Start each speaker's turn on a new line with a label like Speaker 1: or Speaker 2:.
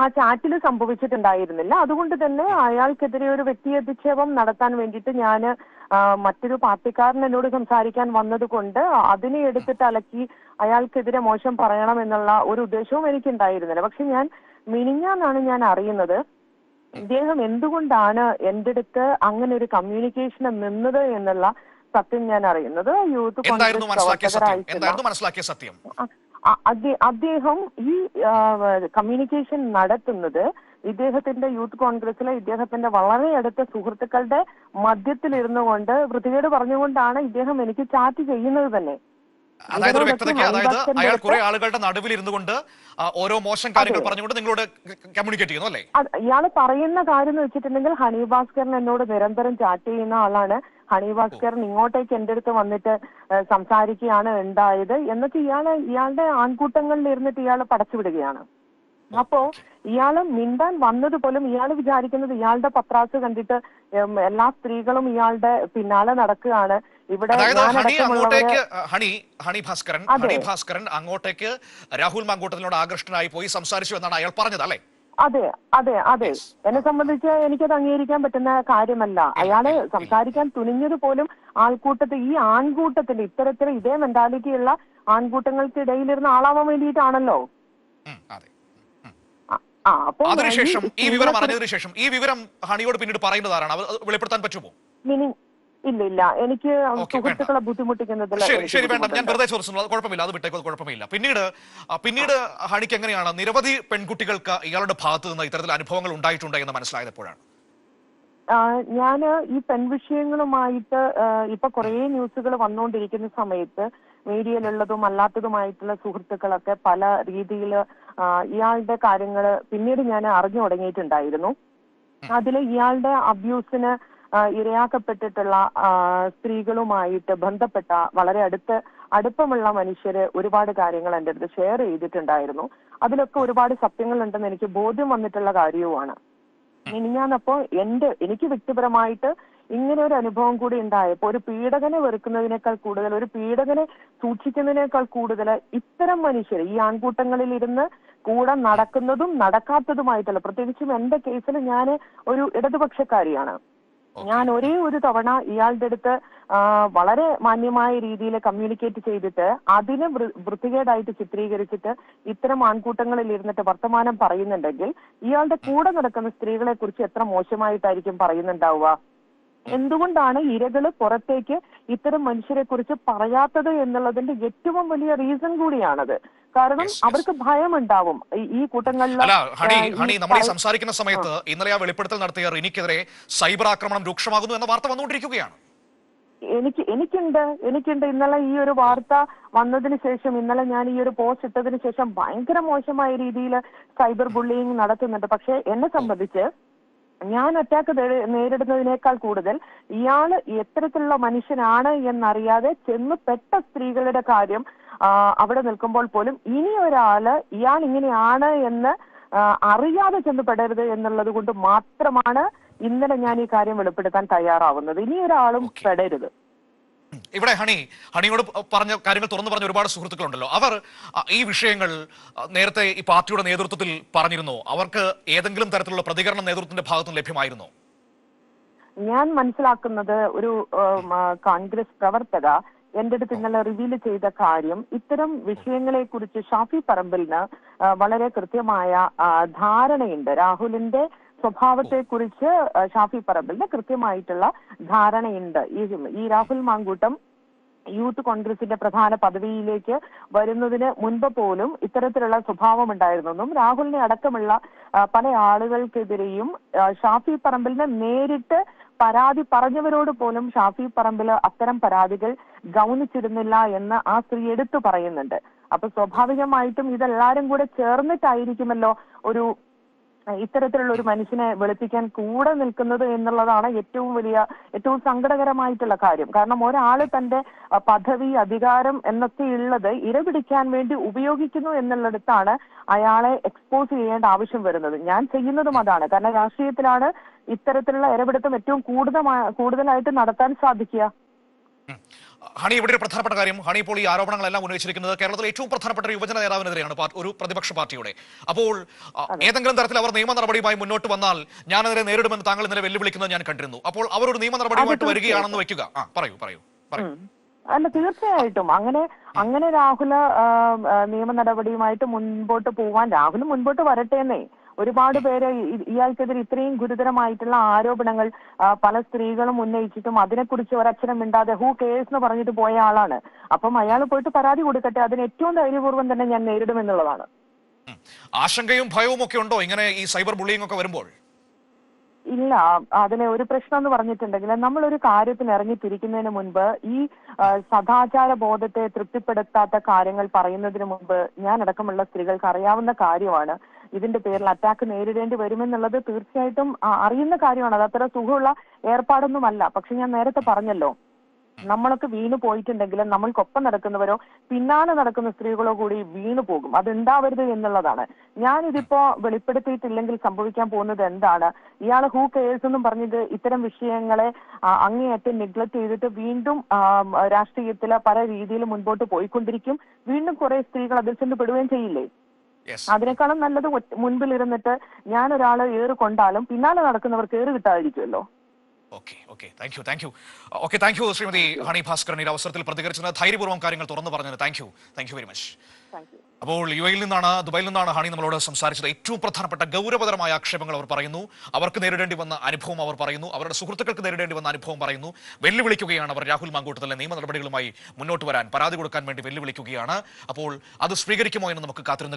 Speaker 1: ആ ചാറ്റിൽ സംഭവിച്ചിട്ടുണ്ടായിരുന്നില്ല. അതുകൊണ്ട് തന്നെ അയാൾക്കെതിരെ ഒരു വ്യക്തി അധിക്ഷേപം നടത്താൻ വേണ്ടിയിട്ട് ഞാൻ മറ്റൊരു പാർട്ടിക്കാരൻ എന്നോട് സംസാരിക്കാൻ വന്നത് കൊണ്ട് അതിനെ എടുത്തിട്ട് അലക്കി അയാൾക്കെതിരെ മോശം പറയണം എന്നുള്ള ഒരു ഉദ്ദേശവും എനിക്കുണ്ടായിരുന്നില്ല. പക്ഷെ ഞാൻ മിനിഞ്ഞാന്നാണ് ഞാൻ അറിയുന്നത് ഇദ്ദേഹം എന്തുകൊണ്ടാണ് എന്റെ അടുത്ത് അങ്ങനെ ഒരു കമ്മ്യൂണിക്കേഷൻ നിന്നത് എന്നുള്ള സത്യം ഞാൻ അറിയുന്നത്. യൂത്ത് കോൺഗ്രസ് പ്രവർത്തകരായിട്ടുള്ള അദ്ദേഹം ഈ കമ്മ്യൂണിക്കേഷൻ നടത്തുന്നത് ഇദ്ദേഹത്തിന്റെ യൂത്ത് കോൺഗ്രസിലെ ഇദ്ദേഹത്തിന്റെ വളരെ അടുത്ത സുഹൃത്തുക്കളുടെ മധ്യത്തിലിരുന്നു കൊണ്ട് വൃത്തികേട് പറഞ്ഞുകൊണ്ടാണ് ഇദ്ദേഹം എനിക്ക് ചാറ്റ് ചെയ്യുന്നത് തന്നെ.
Speaker 2: അതായത് ഒരു വ്യക്തതയ്ക്ക് അതായത് അയാൾ കുറെ ആളുകളുടെ നടുവിൽ ഇരുന്നു കൊണ്ട് ഓരോ മോശം കാര്യങ്ങൾ. പറഞ്ഞുകൊണ്ട് നിങ്ങളോട് കമ്മ്യൂണിക്കേറ്റ് ചെയ്യുന്നു അല്ലേ?
Speaker 1: ഇയാൾ ഇയാൾ പറയുന്ന കാര്യം എന്ന് വെച്ചിട്ടുണ്ടെങ്കിൽ ഹണി ഭാസ്കരൻ എന്നോട് നിരന്തരം ചാറ്റ് ചെയ്യുന്ന ആളാണ്. ഹണി ഭാസ്കരൻ ഇങ്ങോട്ടേക്ക് എന്റെ അടുത്ത് വന്നിട്ട് സംസാരിക്കുകയാണ് ഉണ്ടായത്. എന്നിട്ട് ഇയാൾ ഇയാളുടെ ആൺകൂട്ടങ്ങളിൽ ഇരുന്നിട്ട് ഇയാൾ പടച്ചുവിടുകയാണ് അപ്പോ ഇയാൾ മിണ്ടാൻ വന്നത് പോലും ഇയാൾ വിചാരിക്കുന്നത് ഇയാളുടെ പത്രാസ് കണ്ടിട്ട് എല്ലാ സ്ത്രീകളും ഇയാളുടെ പിന്നാലെ നടക്കുകയാണ്. ഇവിടെ
Speaker 2: ഹണി അങ്ങോട്ടേക്ക് ഹണി ഹണി ഭാസ്കരൻ ഹണി ഭാസ്കരൻ അങ്ങോട്ടേക്ക് രാഹുൽ മാങ്കൂട്ടത്തിനോട് ആകൃഷ്ടനായി പോയി സംസാരിച്ചു എന്നാണ് അയാൾ പറഞ്ഞത് അല്ലേ?
Speaker 1: അതെ അതെ അതെ. എന്നെ സംബന്ധിച്ച് എനിക്കത് അംഗീകരിക്കാൻ പറ്റുന്ന കാര്യമല്ല. അയാൾ സംസാരിക്കാൻ തുനിഞ്ഞത് പോലും ആൾക്കൂട്ടത്തിൽ ഈ ആൺകൂട്ടത്തിന്റെ ഇത്തരത്തിൽ ഇതേ മെന്റാലിറ്റിയുള്ള ആൺകൂട്ടങ്ങൾക്കിടയിലിരുന്ന ആളാവാൻ വേണ്ടിയിട്ടാണല്ലോ.
Speaker 2: അതിനുശേഷം ഈ വിവരം അറിഞ്ഞതിന് ശേഷം ഈ വിവരം ഹണിയോട് പിന്നീട് പറയുന്നത് ആരാണ്? വെളിപ്പെടുത്താൻ പറ്റുമോ?
Speaker 1: ഇല്ല ഇല്ല. എനിക്ക്. സുഹൃത്തുക്കളെ ബുദ്ധിമുട്ടിക്കുന്നതിൽ
Speaker 2: ശരി വേണ്ട. ഞാൻ വെറുതെ ചോദിച്ചു അത് കുഴപ്പമില്ല. അത് വിട്ടേക്കോ കുഴപ്പമില്ല. പിന്നീട് പിന്നീട് ഹണിക്ക് എങ്ങനെയാണ് നിരവധി പെൺകുട്ടികൾക്ക് ഇയാളുടെ ഭാഗത്ത് നിന്ന് ഇത്തരത്തിൽ അനുഭവങ്ങൾ ഉണ്ടായിട്ടുണ്ട് എന്ന് മനസ്സിലായത് എപ്പോഴാണ്?
Speaker 1: ഞാൻ ഈ പെൺവിഷയങ്ങളുമായിട്ട് ഇപ്പൊ കുറേ ന്യൂസുകൾ വന്നുകൊണ്ടിരിക്കുന്ന സമയത്ത് മീഡിയയിലുള്ളതും അല്ലാത്തതുമായിട്ടുള്ള സുഹൃത്തുക്കളൊക്കെ പല രീതിയിൽ ഇയാളുടെ കാര്യങ്ങൾ പിന്നീട് ഞാൻ അറിഞ്ഞു തുടങ്ങിയിട്ടുണ്ടായിരുന്നു. അതിൽ ഇയാളുടെ അബ്യൂസിന് ഇരയാക്കപ്പെട്ടിട്ടുള്ള സ്ത്രീകളുമായിട്ട് ബന്ധപ്പെട്ട വളരെ അടുത്ത് അടുപ്പമുള്ള മനുഷ്യര് ഒരുപാട് കാര്യങ്ങൾ എന്റെ അടുത്ത് ഷെയർ ചെയ്തിട്ടുണ്ടായിരുന്നു. അതിലൊക്കെ ഒരുപാട് സത്യങ്ങളുണ്ടെന്ന് എനിക്ക് ബോധ്യം വന്നിട്ടുള്ള കാര്യവുമാണ്. മിനിഞ്ഞാന്നപ്പോ എന്റെ എനിക്ക് വ്യക്തിപരമായിട്ട് ഇങ്ങനെ ഒരു അനുഭവം കൂടി ഉണ്ടായപ്പോ ഒരു പീഡകനെ വെറുക്കുന്നതിനേക്കാൾ കൂടുതൽ ഒരു പീഡകനെ സൂക്ഷിക്കുന്നതിനേക്കാൾ കൂടുതൽ ഇത്തരം മനുഷ്യർ ഈ ആൺകൂട്ടങ്ങളിൽ ഇരുന്ന് കൂടെ നടക്കുന്നതും നടക്കാത്തതുമായിട്ടുള്ള പ്രത്യേകിച്ചും എന്റെ കേസിൽ ഞാൻ ഒരു ഇടതുപക്ഷക്കാരിയാണ്. ഞാൻ ഒരേ ഒരു തവണ ഇയാളുടെ അടുത്ത് വളരെ മാന്യമായ രീതിയിൽ കമ്മ്യൂണിക്കേറ്റ് ചെയ്തിട്ട് അതിന് വൃത്തികേടായിട്ട് ചിത്രീകരിച്ചിട്ട് ഇത്തരം ആൺകൂട്ടങ്ങളിൽ ഇരുന്നിട്ട് വർത്തമാനം പറയുന്നുണ്ടെങ്കിൽ ഇയാളുടെ കൂടെ നടക്കുന്ന സ്ത്രീകളെ കുറിച്ച് എത്ര മോശമായിട്ടായിരിക്കും പറയുന്നുണ്ടാവുക? എന്തുകൊണ്ടാണ് ഇരകൾ പുറത്തേക്ക് ഇത്തരം മനുഷ്യരെ കുറിച്ച് പറയാത്തത് എന്നുള്ളതിന്റെ ഏറ്റവും വലിയ റീസൺ കൂടിയാണത്. കാരണം. അവർക്ക് ഭയമുണ്ടാവും. ഈ- കൂട്ടങ്ങളിൽ
Speaker 2: ഹണി ഹണി നമ്മൾ ഈ സംസാരിക്കുന്ന സമയത്ത് ഇന്നലെ ആ വെളിപ്പെടുത്തൽ നടത്തിയ റിനിക്കെതിരെ സൈബർ ആക്രമണം രൂക്ഷമാകുന്നു എന്ന വാർത്ത വന്നുകൊണ്ടിരിക്കുകയാണ്.
Speaker 1: എനിക്ക് എനിക്കുണ്ട് എനിക്കുണ്ട്. ഇന്നലെ ഈ ഒരു വാർത്ത വന്നതിന് ശേഷം ഇന്നലെ ഞാൻ ഈ ഒരു പോസ്റ്റ് ഇട്ടതിന് ശേഷം ഭയങ്കര മോശമായ രീതിയിൽ സൈബർ ബുള്ളിങ് നടത്തുന്നുണ്ട്. പക്ഷെ എന്നെ സംബന്ധിച്ച് ഞാൻ അറ്റാക്ക് നേരിടുന്നതിനേക്കാൾ കൂടുതൽ ഇയാൾ എത്തരത്തിലുള്ള മനുഷ്യനാണ് എന്നറിയാതെ ചെന്ന് പെട്ട സ്ത്രീകളുടെ കാര്യം അവിടെ നിൽക്കുമ്പോൾ പോലും ഇനി ഒരാൾ ഇയാൾ ഇങ്ങനെയാണ് എന്ന് അറിയാതെ ചെന്നപ്പെടരുത് എന്നുള്ളത് കൊണ്ട് മാത്രമാണ് ഇന്നലെ ഞാൻ ഈ കാര്യം വെളിപ്പെടുത്താൻ തയ്യാറാവുന്നത്. ഇനി ഒരാളും പെടരുത്.
Speaker 2: ഇവിടെ ഹണി ഹണിയോട് പറഞ്ഞ കാര്യങ്ങൾ തുറന്നു പറഞ്ഞ ഒരുപാട് സുഹൃത്തുക്കളുണ്ടല്ലോ. അവർ ഈ വിഷയങ്ങൾ നേരത്തെ ഈ പാർട്ടിയുടെ നേതൃത്വത്തിൽ പറഞ്ഞിരുന്നു. അവർക്ക് ഏതെങ്കിലും തരത്തിലുള്ള പ്രതികരണം നേതൃത്വത്തിന്റെ ഭാഗത്തുനിന്ന് ലഭ്യമായിരുന്നു?
Speaker 1: ഞാൻ മനസ്സിലാക്കുന്നത് ഒരു കോൺഗ്രസ് പ്രവർത്തക എന്റെ അടുത്ത് ഇന്നലെ റിവീൽ ചെയ്ത കാര്യം ഇത്തരം വിഷയങ്ങളെ കുറിച്ച് ഷാഫി പറമ്പലിന് വളരെ കൃത്യമായ ധാരണയുണ്ട്. രാഹുലിന്റെ സ്വഭാവത്തെ കുറിച്ച് ഷാഫി പറമ്പലിന് കൃത്യമായിട്ടുള്ള ധാരണയുണ്ട്. ഈ രാഹുൽ മാങ്കൂട്ടം യൂത്ത് കോൺഗ്രസിന്റെ പ്രധാന പദവിയിലേക്ക് വരുന്നതിന് മുൻപ് പോലും ഇത്തരത്തിലുള്ള സ്വഭാവം ഉണ്ടായിരുന്നെന്നും രാഹുലിനെ അടക്കമുള്ള പല ആളുകൾക്കെതിരെയും ഷാഫി പറമ്പലിനെ നേരിട്ട് പരാതി പറഞ്ഞവരോട് പോലും ഷാഫി പറമ്പിൽ അത്തരം പരാതികൾ ഗൗനിച്ചിരുന്നില്ല എന്ന് ആ സ്ത്രീ എടുത്തു പറയുന്നുണ്ട്. അപ്പൊ സ്വാഭാവികമായിട്ടും ഇതെല്ലാരും കൂടെ ചേർന്നിട്ടായിരിക്കുമല്ലോ ഒരു ഇത്തരത്തിലുള്ള ഒരു മനുഷ്യനെ വെളുപ്പിക്കാൻ കൂടെ നിൽക്കുന്നത് എന്നുള്ളതാണ് ഏറ്റവും വലിയ ഏറ്റവും സങ്കടകരമായിട്ടുള്ള കാര്യം. കാരണം ഒരാൾ തന്റെ പദവി അധികാരം എന്നൊക്കെ ഉള്ളത് ഇരപിടിക്കാൻ വേണ്ടി ഉപയോഗിക്കുന്നു എന്നുള്ളിടത്താണ് അയാളെ എക്സ്പോസ് ചെയ്യേണ്ട ആവശ്യം വരുന്നത്. ഞാൻ ചെയ്യുന്നതും അതാണ്. കാരണം രാഷ്ട്രീയത്തിലാണ് ഇത്തരത്തിലുള്ള ഇരപിടുത്തം ഏറ്റവും കൂടുതൽ കൂടുതലായിട്ട് നടത്താൻ സാധിക്കുക.
Speaker 2: ഹണി ഇവിടെ ഒരു പ്രധാനപ്പെട്ട കാര്യം. ഹണി ഇപ്പോൾ ഈ ആരോപണങ്ങളെല്ലാം ഉന്നയിച്ചിരിക്കുന്നത് കേരളത്തിലെ ഏറ്റവും പ്രധാനപ്പെട്ട ഒരു യുവജന നേതാവിനെതിരെയാണ് ഒരു പ്രതിപക്ഷ പാർട്ടിയുടെ. അപ്പോൾ ഏതെങ്കിലും തരത്തിൽ അവർ നിയമ നടപടിയുമായി മുന്നോട്ട് വന്നാൽ ഞാനതിനെ നേരിടുമെന്ന് താങ്കൾ ഇന്നലെ വെല്ലുവിളിക്കുന്നത് ഞാൻ കണ്ടിരുന്നു. അപ്പോൾ അവർ ഒരു നിയമ നടപടിയുമായിട്ട് വരികയാണെന്ന് വെക്കുക. ആ പറയൂ പറയൂ പറയൂ.
Speaker 1: അല്ല തീർച്ചയായിട്ടും. അങ്ങനെ അങ്ങനെ രാഹുൽ നിയമ നടപടിയുമായിട്ട് മുൻപോട്ട് പോവാൻ രാഹുൽ മുൻപോട്ട് വരട്ടെന്നേ. ഒരുപാട് പേര് ഇയാൾക്കെതിരെ ഇത്രയും ഗുരുതരമായിട്ടുള്ള ആരോപണങ്ങൾ പല സ്ത്രീകളും ഉന്നയിച്ചിട്ടും അതിനെക്കുറിച്ച് ഒരക്ഷരം മിണ്ടാതെ ഹൂ കേസ് എന്ന് പറഞ്ഞിട്ട് പോയ ആളാണ്. അപ്പം അയാൾ പോയിട്ട് പരാതി കൊടുക്കട്ടെ അതിന് ഏറ്റവും ധൈര്യപൂർവം തന്നെ ഞാൻ നേരിടുമെന്നുള്ളതാണ്
Speaker 2: ആശങ്കയും ഭയവും ഒക്കെ ഉണ്ടോ ഇങ്ങനെ ഈ സൈബർ ബുള്ളിങ് ഒക്കെ വരുമ്പോൾ?
Speaker 1: ഇല്ല. അതിനെ ഒരു പ്രശ്നം എന്ന് പറഞ്ഞിട്ടുണ്ടെങ്കിൽ നമ്മളൊരു കാര്യത്തിന് ഇറങ്ങി തിരിക്കുന്നതിന് മുൻപ് ഈ സദാചാര ബോധത്തെ തൃപ്തിപ്പെടുത്താത്ത കാര്യങ്ങൾ പറയുന്നതിന് മുൻപ് ഞാൻ അടക്കമുള്ള സ്ത്രീകൾക്ക് അറിയാവുന്ന കാര്യമാണ്. ഇതിന്റെ പേരിൽ അറ്റാക്ക് നേരിടേണ്ടി വരുമെന്നുള്ളത് തീർച്ചയായിട്ടും അറിയുന്ന കാര്യമാണ്. അത് അത്ര സുഖമുള്ള ഏർപ്പാടൊന്നുമല്ല. പക്ഷെ ഞാൻ നേരത്തെ പറഞ്ഞല്ലോ നമ്മളൊക്കെ വീണു പോയിട്ടുണ്ടെങ്കിൽ നമ്മൾക്കൊപ്പം നടക്കുന്നവരോ പിന്നാലെ നടക്കുന്ന സ്ത്രീകളോ കൂടി വീണു പോകും. അതുണ്ടാവരുത് എന്നുള്ളതാണ്. ഞാനിതിപ്പോ വെളിപ്പെടുത്തിയിട്ടില്ലെങ്കിൽ സംഭവിക്കാൻ പോകുന്നത് എന്താണ്? ഇയാൾ ഹൂ കേഴ്സ് എന്നും പറഞ്ഞത് ഇത്തരം വിഷയങ്ങളെ അങ്ങേയറ്റം നെഗ്ലക്ട് ചെയ്തിട്ട് വീണ്ടും രാഷ്ട്രീയത്തിലെ പല രീതിയിൽ മുൻപോട്ട് പോയിക്കൊണ്ടിരിക്കും. വീണ്ടും കുറെ സ്ത്രീകൾ അതിൽ ചെന്ന് പെടുകയും ചെയ്യില്ലേ? അതിനേക്കാളും നല്ലത് മുൻപിൽ ഇരുന്നിട്ട് ഞാൻ ഒരാളെ ഏറ് കൊണ്ടാലും പിന്നാലെ നടക്കുന്നവർക്ക് ഏറ് കിട്ടാതിരിക്കുമല്ലോ
Speaker 2: okay okay thank you thank you okay thank you Shrimati Honey Bhaskaran ഈ അവസരത്തിൽ പ്രതികരിച്ചത് ധൈര്യപൂർവം കാര്യങ്ങൾ തുറന്നു പറഞ്ഞത്. Thank you thank you very much അപ്പോൾ യു എയിൽ നിന്നാണ് ദുബായിൽ നിന്നാണ് ഹണി നമ്മളോട് സംസാരിച്ചത്. ഏറ്റവും പ്രധാനപ്പെട്ട ഗൗരവതരമായ ആക്ഷേപങ്ങൾ അവർ പറയുന്നു. അവർക്ക് നേരിടേണ്ടി വന്ന അനുഭവം അവർ പറയുന്നു. അവരുടെ സുഹൃത്തുക്കൾക്ക് നേരിടേണ്ടി വന്ന അനുഭവം പറയുന്നു. വെല്ലുവിളിക്കുകയാണ് അവർ. രാഹുൽ മാങ്കൂട്ടത്തിലെ നിയമ നടപടികളുമായി മുന്നോട്ട് വരാൻ പരാതി കൊടുക്കാൻ വേണ്ടി വെല്ലുവിളിക്കുകയാണ്. അപ്പോൾ അത് സ്വീകരിക്കുമോ എന്ന് നമുക്ക് കാത്തിരുന്ന്